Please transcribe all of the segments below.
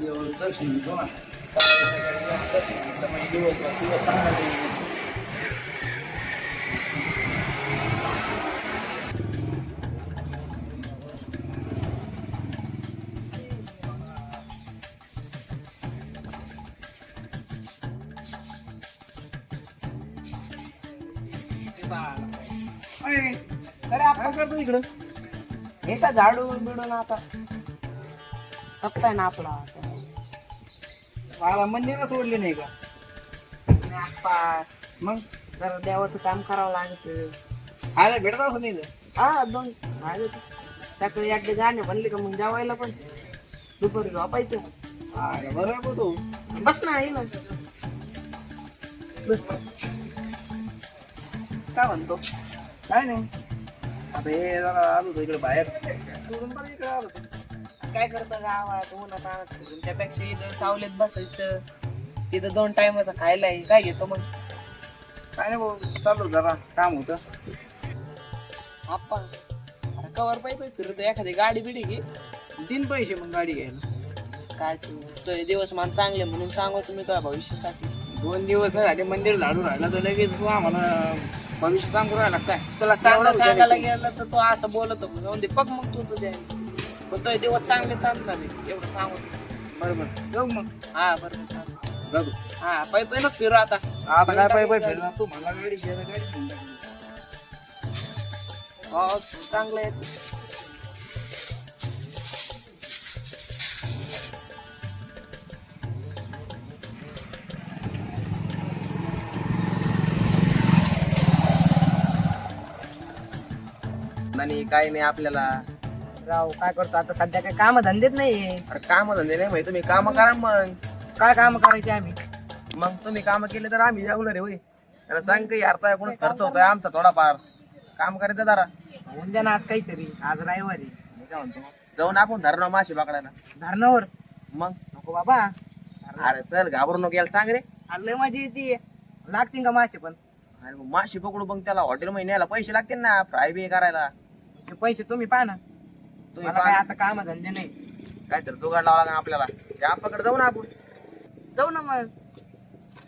दिवस दर्शन घेतो ना दर्शन घेतलं म्हणजे दिवसभर दिवस चांगला जाईल. अरे आपण करतो इकडं हे का झाडू बिडून आता आहे ना आपला मला मंदिर सोडली नाही का? आणि आप्पा मग जरा देवाचं काम करावं लागत. आला भेटत असं नाही? हा दोन झाले ते. सकाळी एकदा गाणे म्हणले का मग जेवायला पण. दुपारी झोपायचं. अरे बरोबर बोलतो बस ना आहे ना. बस. काय म्हणतो? काय नाही. आता हे जरा आलो होतो इकडे बाहेर. सोडून पण इकडे आलो होतो. काय करतं गावात उन्हात आणत फिरून त्यापेक्षा इथं सावलीत बसायचं. तिथं दोन टायमाचा खायला आहे. काय घेतो मग? काय नाही भाऊ चाललो जरा. काम होतं. आपण अरे कवर पाहिजे फिरतो एखादी गाडी बिडी घे. तीन पैसे मग गाडी घ्यायला. काय तू? तो हे दिवस मान चांगले म्हणून सांगू तुम्ही तुझ्या भविष्यासाठी. दोन दिवस नाही झाले मंदिर झाडून राहिला तर लगेच तू आम्हाला भविष्य सांगू राहिला काय? तुला चांगलं सांगायला गेलं तर तो असं बोलत. होतो जाऊन दे. बघ मग तू तुझ्या पण तो दिवस चांगले चालू झाले एवढं सांगू बरोबर. जाऊ मग. हा बरोबर चालेल. हा फिरू आता. आता काय पाय पाय फिरणार तू मला गाडी घ्यायला गाडी घेऊन टाकली. हो चांगलं आणि काय नाही आपल्याला राव काय करतो? आता सध्या काय काम धंदेच नाही अरे काम धंदे नाही माहिती तुम्ही काम करा मग. काय काम करायचे आम्ही? मग तुम्ही काम केले तर आम्ही जाऊ रे होय. त्याला सांग की यार तो कोणच खर्च होतोय आमचा थोडाफार. काम करायचं जरा. होऊन द्या ना आज काहीतरी आज रविवारी. मी काय म्हणतो जाऊन आपण धरणं माशी पकडायला. धरणावर? मग? नको बाबा. अरे चल घाबरू नको याला सांग रे. लय माझी येते. लागतील का मासे पण? अरे मग माशी पकडू मग त्याला हॉटेल मध्ये न्यायला पैसे लागतील ना फ्राय बी करायला. ते पैसे तुम्ही पाहा ना. तुम्ही मला काय पहा, आता काम धंदे नाही. काय तर जुगाड लावा लागेल आपल्याला. त्या आपल्याकडे जाऊ ना आपण. जाऊ ना मग.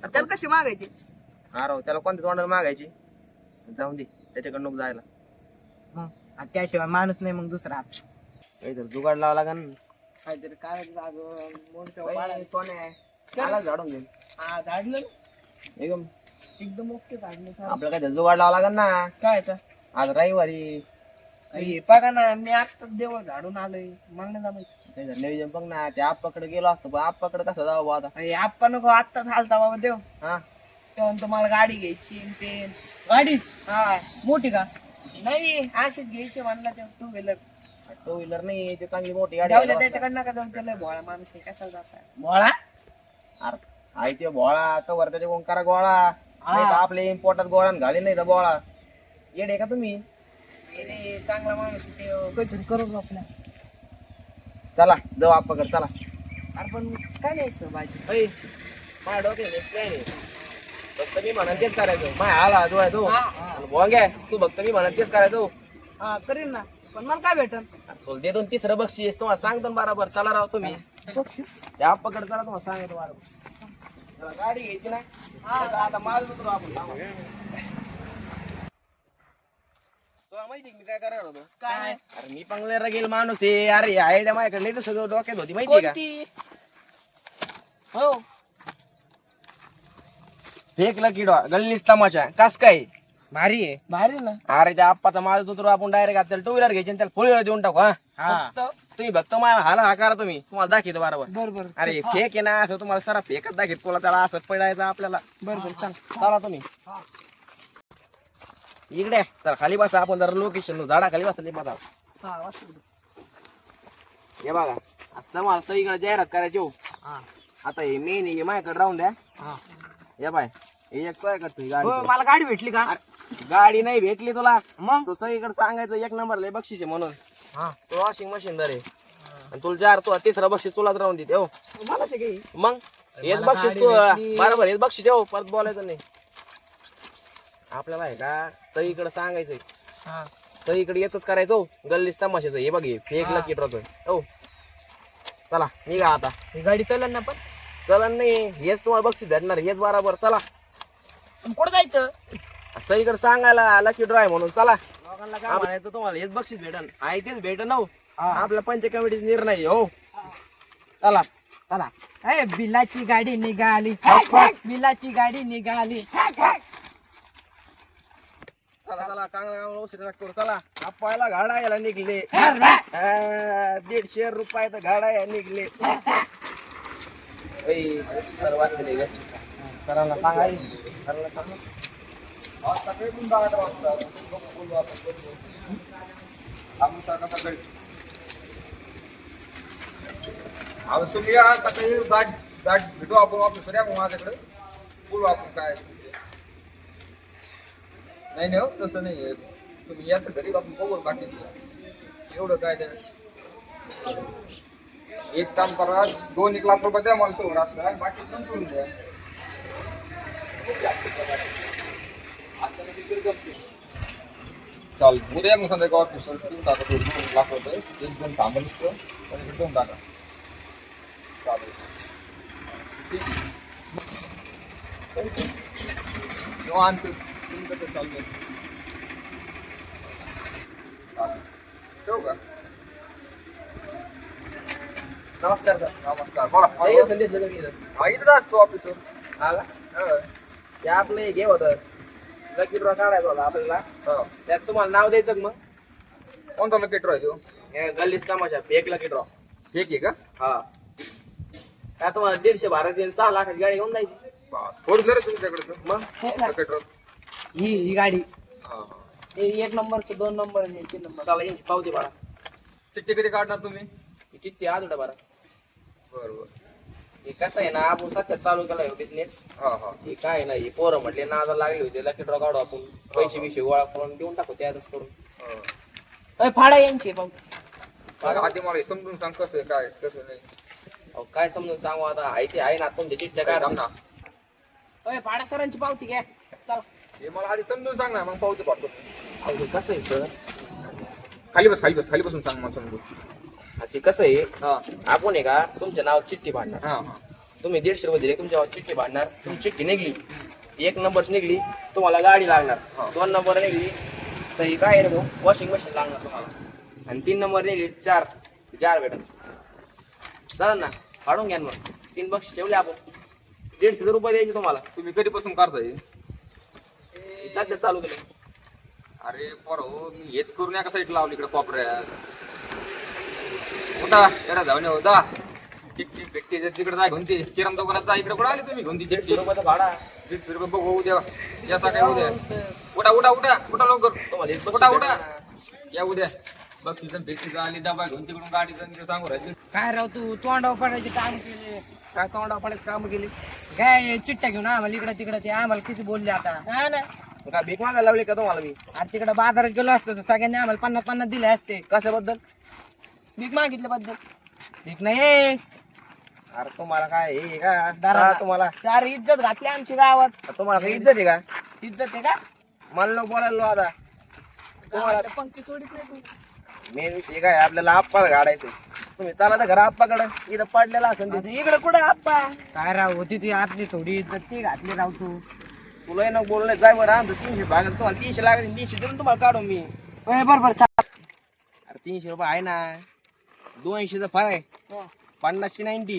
त्याला कशी मागायची? अरे त्याला कोणत्या तोंडाला मागायची? जाऊन दे त्याच्याकडे नको जायला. मग? आणि त्याशिवाय माणूस नाही मग दुसरा. काही तर जुगाड लावा लागेल काहीतरी काय आला झाडून घेऊन. हा झाडलं एकदम. एकदम ओके झाडलं आपलं काय तर जुगाड लावा लागेल ना. काय आज रविवारी. हे बघा ना मी आता देवळ झाडून आलोय. मला नाही जमायचं. काही तर नियोजन बघ ना त्या आप्पाकडे गेलो असतो पण आप्पाकडे कसं जावं बुवा आता? अरे आप्पा नको आत्ताच हालता बाबा देव. हा? तेव्हा तुम्हाला गाडी घ्यायची आणि ते. गाडी? हा. मोठी का? नाही अशीच घ्यायची म्हणला ते टू व्हीलर टू व्हीलर नाही ते चांगली मोठी गाडी जाऊ दे आहे. त्याच्याकडनं का जाऊन त्याला भोळा माणूस आहे कशाला जात बोळा अरे आहे ते बोळा तर वर त्याच्या कोण करा गोळा. नाही तर आपले पोटात गोळा घाली नाही तर बोळा येडे का तुम्ही? रे चांगला माणूस आहे ते. काहीतरी करू आपल्या. चला जाऊ आप्पाकडे चला. अरे पण काय न्यायचं भाजी? ऐ माझ्या डोक्यात एक plan आहे. फक्त मी म्हणत तेच करायचं. माय आला डोळ्या तो भोंग्या तू फक्त मी म्हणत तेच करायचो हा. करीन ना. पण मला काय भेटल तुला देतो ना तिसरं बक्षीस तुम्हाला सांगतो ना बरोबर. चला राव तुम्ही. त्या आप्पाकडे चला तुम्हाला सांगतो बरोबर. चला, गाडी घ्यायची ना आता माझं आपण थांबा. तुला माहिती आहे का मी काय करणार होतो? काय अरे मी पंगलेरा गेल माणूस आहे. अरे आयडिया माझ्याकडे लई सगळं डोक्यात होती माहिती का? कोणती? हो. फेकला किडवा गल्लीच तमाशा. कस काय? भारी आहे. भारी ना? अरे त्या आप्पाचा माझं उतरू आपण डायरेक्ट आपल्याला टू व्हीलर घ्यायची आणि त्याला फोर व्हीलर देऊन टाकू हा? फक्त तुम्ही बघतो माझ्या हाला हा करा तुम्ही. तुम्हाला दाखवतो बरोबर. बरोबर. अरे फेक आहे ना असं तुम्हाला सरा फेकच दाखवत. कोला त्याला असं पडायचं आपल्याला. बरोबर चल. चला तुम्ही. इकडे तर खाली बसा. आपण जरा लोकेशन झाडा खाली बसले बसा हा वासरू. हे बघा. आता मला सगळीकडे जाहिरात करायची हो. आता हे मेन हे माझ्याकडे राहून द्या. हा. बाय हे एक करतोय गाडी. हो, मला गाडी भेटली का? गाडी नाही भेटली तुला. मग? तो सगळीकडे सांगायचं एक नंबर लय बक्षीस आहे म्हणून. तो वॉशिंग मशीन दर आहे. आणि तुला चार तू तिसरा बक्षीस तुलाच राहून देते हो. ते मग? हेच बक्षीस तू. बरोबर हेच बक्षीस हो. परत बोलायचं नाही. आपल्याला आहे का? सगळीकडे सांगायचंय. हा. सगळीकडे याच करायचं हो. गल्लीच तमाशाचं हे बघ हे. फेक हा. लकी ड्रॉच हो. चला निघा आता. ही गाडी चालेल ना पण? चलन नाही. हेच तुम्हाला बक्षीस भेटणार हेच बरोबर. चला. कुठं जायचं? सगळीकडे सांगायला लकी ड्राय म्हणून. चला. लोकांना काय म्हणायचं तुम्हाला? हेच बक्षीस भेटन. आहे तेच भेटन हो. आपल्या पंच कमिटीचा निर्णय आहे, हो. चला. चला. ए बिलाची गाडी निघाली. बिलाची गाडी निघाली. चला चला चांगला औषध करू चला आपल्याला गाडा यायला निघले दीडशे रुपये तर गाडा यायला निघले ऐ, सर्वात गेले ग. सरांना सांगा. सरांना सांगा. अहो तुम्ही या सकाळी गाठ गाठ भेटू आपण ऑफिसर या मग माझ्याकडे बोलू आपण काय. नाही नाही हो तसं नाही आहे तुम्ही या तर घरी आपण बघू बाकी एवढं काय द्या एक काम करा दोन एक लाख रुपये द्या मला तो रात्र बाकी पण करून द्या. चाल उद्या मग संध्याकाळ ऑफिसर तीन टाका दोन दोन लाख रुपये एक दोन थांबल दोन टाका चालेल. हो, हो. निवांत. तुमचं चालेल. ठेवू का? नमस्कार सर. नमस्कार. बोला. हे संदेश दिला मी इथं. हा इथं असतो ऑफिसर हा का? ते आपलं हे होतं लकी ड्रॉ काढायचा होता आपल्याला. हा. त्यात तुम्हाला नाव द्यायचं का मग? कोणता लकेट आहे तो? गल्लीस तमाशा फेक लकी ड्रॉ ठीक आहे का? हा. काय तुम्हाला दीडशे बाराशे सहा लाखाची गाडी घेऊन जायची? फोर तुमच्याकडे मग? लकेट ही ही गाडी. हा हा. हे एक नंबरचं दोन नंबर आणि तीन नंबर. चला यांची पावती बारा चिठ्ठी कधी काढणार तुम्ही? ही चिठ्ठी आज उड्या बारा बरं. बरं हे कसं आहे ना आपण सध्या चालू केला बिझनेस हा हा. हे काय आहे ना हे पोरं म्हटले ना आता लागले होते लकी ड्रॉ काढू आपण. पैसे बिशे गोळा करून देऊन टाकू त्यातच करून. हा. अय, फाडा यांची आधी मला हे समजून सांग कसं आहे, काय कसं नाही. अहो, काय समजून सांगू आता आहे ते आहे ना तुमच्या चिठ्ठ्या काय काय थांब ना. अय फाडा सरांची पावती घ्या. चला. हे मला आधी समजून सांग ना मग पावते पाठवतो अहो, हे कसं आहे सर खाली बस खाली बस खाली बसून सांग मला समजून. ते कसं आहे हा. आपण आहे का तुमच्या नावात चिठ्ठी भांडणार. हा. हा तुम्ही दीडशे रुपये दिले तुमच्या चिठ्ठी भांडणार. तुमची चिठ्ठी निघली एक नंबर निघली तुम्हाला गाडी लागणार. हा. दोन नंबर निघली तर ही काय रे वॉशिंग मशीन लागणार तुम्हाला. आणि तीन नंबर निघली चार. चार भेटत चालेल ना? काढून घ्या ना मग. तीन बक्षीस ठेवले आपण. दीडशे रुपये द्यायचे तुम्हाला. तुम्ही कधीपासून करताय हे सध्या चालू केलं. अरे पोरो मी हेच करून एका साईड लावली इकडे कोपऱ्यात. होता जरा जाऊन होता ठीक भेटते जर तिकडे जाय घेऊन ती किराणा दुकानात जा इकडे कुठे आले तुम्ही? घेऊन ती दीडशे दीडशे रुपयाचा भाडा. दीडशे रुपये बघू उद्या या सकाळी उद्या उठा उठा उठा. उठा लवकर. एक उठा उठा. या उद्या. बघ तिथं भेटती आली डबा घेऊन तिकडून गाडीचं आणि ते सांगू राहिले. काय राव तू तोंडावर पडायचे काम केले? काय तोंडा पडायचं काम केली? काय चिठ्ठ्या घेऊन आम्हाला इकडे तिकडे ते आम्हाला किती बोलले आता? हा ना. काय भीक मागायला लावली का तुम्हाला मी? अरे तिकडे बाजारात गेलो असतो तर सगळ्यांनी आम्हाला पन्नास पन्नास दिले असते. कशाबद्दल? भीक मागितल्याबद्दल. भीक नाही अरे तुम्हाला काय हे का? दारा- दारा तुम्हाला चार इज्जत घातली आमची गावात. तुम्हाला काही इज्जत आहे का? इज्जत आहे का? मला नको बोलायला आता. गावातल्या पंक्ती सोडित नाही तू. मेन विषय काय आपल्याला आप्पा गाडायचं तुम्ही चला तर घरा आप्पाकडं. इथं पडलेला असेल आता इकडे कुठं आप्पा? काय राव होती ती आपली थोडी इज्जत ती घातली राव तू. तुला नको बोलले जाय बरं आमचं तीनशे भागात तुम्हाला तीनशे लागले तीनशे देऊन तुम्हाला काढू मी. बरोबर अरे तीनशे रुपये आहे ना. दोनशेचा फरक आहे. पन्नासशे नाईन्टी.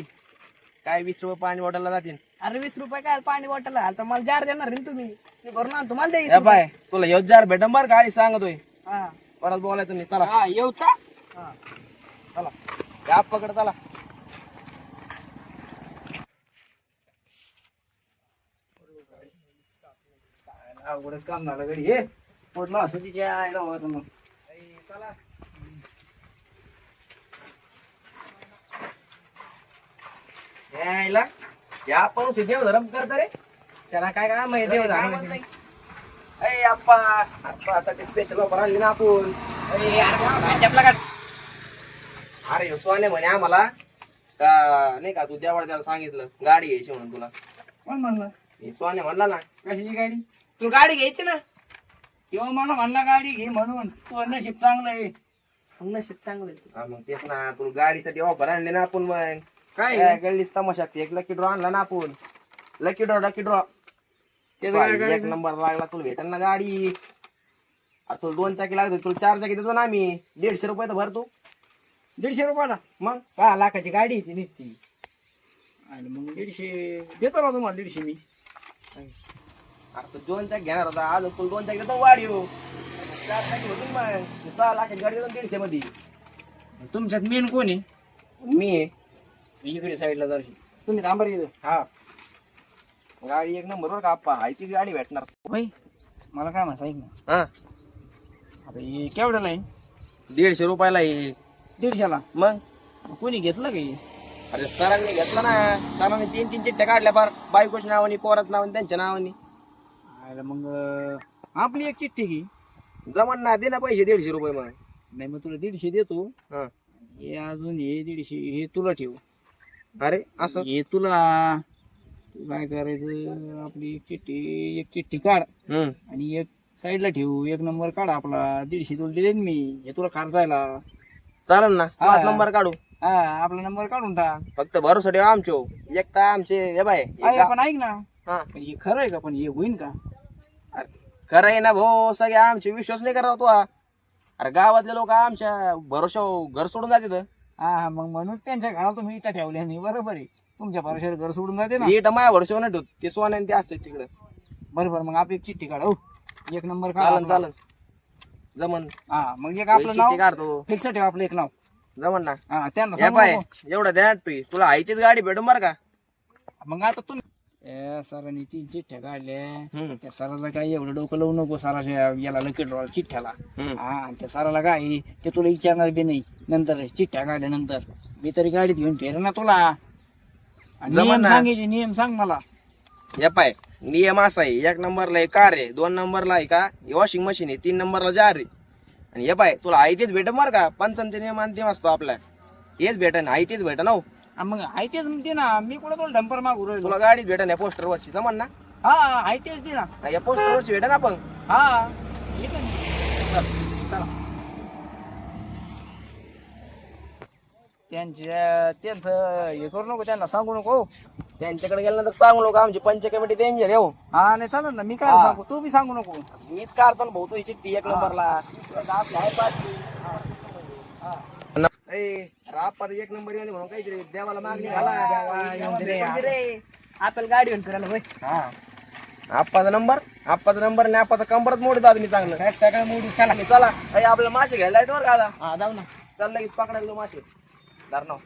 काय वीस रुपये पाणी बॉटलला जातील. अरे वीस रुपये काय पाणी बॉटल आता मला जार देणार ना तुम्ही. मी भरून आणतो. मला द्यायचं बाय तुला योजार भेटन बरं का? आधी सांगतोय. हा. परत बोलायचं नाही. चला. हा येऊचा हा. चला. त्या आप्पाकडे चला. अवघडच काम झालं घरी हे पडलं असं तिच्या आईला होतं मग. यायला या पण देव धरम करता रे. त्याला काय काय माहिती देव म्हणताय? अय आप्पा आप्पासाठी स्पेशल ऑफर आणली ना आपण. अरे ह्यो सोने म्हणे आम्हाला. का नाही का तू देवाला त्याला सांगितलं गाडी घ्यायची म्हणून तुला. कोण म्हणलं? हे सोने म्हणला ना. कशाची गाडी? तू गाडी घ्यायची ना? किंवा मला म्हणला गाडी घे म्हणून. तू नशीब चांगलं आहे. नशीब चांगलं आहे. हा, मग तेच ना तुला गाडीसाठी ऑफर आणले ना आपण मग. काय? काय गल्लीच तमाशा एक लकी ड्रॉ आणला ना आपण. लकी ड्रॉ लकी ड्रॉ त्याचं काय काय एक नंबर लागला तुला भेटेल ना गाडी. आता तुला दोन चाकी लागते तुला चार चाकी देतो ना आम्ही. दीडशे रुपये तर भर तू. दीडशे रुपयाला? मग? सहा लाखाची गाडी आहे ती नुसती. आणि मग दीडशे देतो ना तुम्हाला दीडशे मी. अरे तू दोन चाकी घेणार होता आज तुला दोन चाकी देतो वाढी हो चार चाकी होती ना मग. तू सहा लाखाची गाडी देतो दीडशे मध्ये. तुमच्यात मेन कोण आहे? मी आहे. मी इकडे साईडला जरशी तुम्ही थांबा रे इथं. हा. गाडी एक नंबर वर का आप्पा. आहे ती गाडी भेटणार. होय मला काय म्हणता ऐक ना. हा. आता हे केवढ्याला आहे? दीडशे रुपयाला आहे. दीडशेला? मग? मग कोणी घेतलं का हे? अरे सरांनी घेतला ना. सरांनी तीन तीन चिठ्ठ्या काढल्या फार बायकोच्या नावानी पोरात नावानी त्यांच्या नावानी. आयला मग अं, आपली एक चिठ्ठी घे. जमन ना दे ना पैसे दीडशे रुपये मग. नाही मग तुला दीडशे देतो. हा. हे अजून हे दीडशे हे तुला ठेव. अरे असं? हे तुला. तू काय करायचं? आपली एक चिठ्ठी एक चिठ्ठी काढ. हम्म. आणि एक साईडला ठेवू. एक नंबर काढ आपला. दीडशे तुला दिले मी. हे तुला खर्चायला चालेल ना. हा. पाच नंबर काढू. हा आपला नंबर काढून टाक. फक्त भरोसा ठेवा आमचो एक तर आमचे हे बाय आहे पण ऐक ना. हा. पण हे खरं आहे का? पण हे होईन का? खरं ना भाऊ सगळे आमचे विश्वास नाही करा तू हा. अरे गावातले लोक आमच्या भरोशा घर सोडून जाते हा हा, मग म्हणून त्यांच्या घरात तुम्ही इटा ठेवल्या नाही बरोबर आहे. तुमच्या भरोश्यावर घर सोडून जाते ना. इट माया भरोसा नाही ठेवत ते सोन्याने ते असते तिकडे. बरोबर मग आपली एक चिठ्ठी काढ हो. एक नंबर काढ चालन. चालन. जमन. हा मग एक आपलं चिठ्ठी नाव काढतो. फिक्स ठेव आपलं एक नाव. जमन ना. हा त्यांना सांगू पाय नको. एवढं तू. तुला आहे तीच गाडी भेटून बरं का? मग आता तुम्ही ए, सरांनी तीन चिठ्ठ्या काढल्या. त्या सराला काय एवढं डोकं लावू नको सराच्या याला लकी ड्रॉ चिठ्ठ्याला. हा आणि त्या सराला काय ते तुला विचारणार बी नाही. नंतर चिठ्ठ्या काढल्यानंतर मी तरी गाडीत घेऊन फिर ना तुला. आणि जमन नियम ना. सांगायचे नियम सांग मला. हे पाय नियम असा आहे एक नंबरला आहे कार आहे दोन नंबरला आहे का वॉशिंग मशीन आहे तीन नंबरला जार आहे. आणि हे पाय तुला आहे तेच भेटन बरं का? पंचांचे नियम अंतिम असतो आपला. हेच भेटन आहे तेच भेटन हो. हा, मग आहे तेच दे ना मी कुठं तुला डंपर मागू राहिलो? तुला गाडीच भेटन या पोस्टर वरची. जमन ना? हा आहे तेच दे ना. हा, या पोस्टर वरची भेटन आपण? हा चला त्यांच्या त्यांचं हे करू नको त्यांना सांगू नको. त्यांच्याकडे गेल्यानंतर सांगू लोक आमची पंच कमिटी डेंजर येऊ हा. नाही चालेल ना मी काय हा. सांगू तू बी सांगू नको. मीच काढतो ना भाऊ तू ही चिठ्ठी एक नंबरला. आपली आहे पाचवी. एक नंबर येणे म्हणून काहीतरी देवाला मागणी घाला आपण गाडी घेऊन फिरायला होय. हा. आप्पाचा नंबर आप्पाचा नंबर आणि आप्पाचा कंबरच मोडीत आदमी चांगलं. काय सगळं मोडी चला. चला. आपल्याला मासे घ्यायला येतो बरं का आता? जाऊ ना. चल लगेच पकडायला तो मासे. धर नाव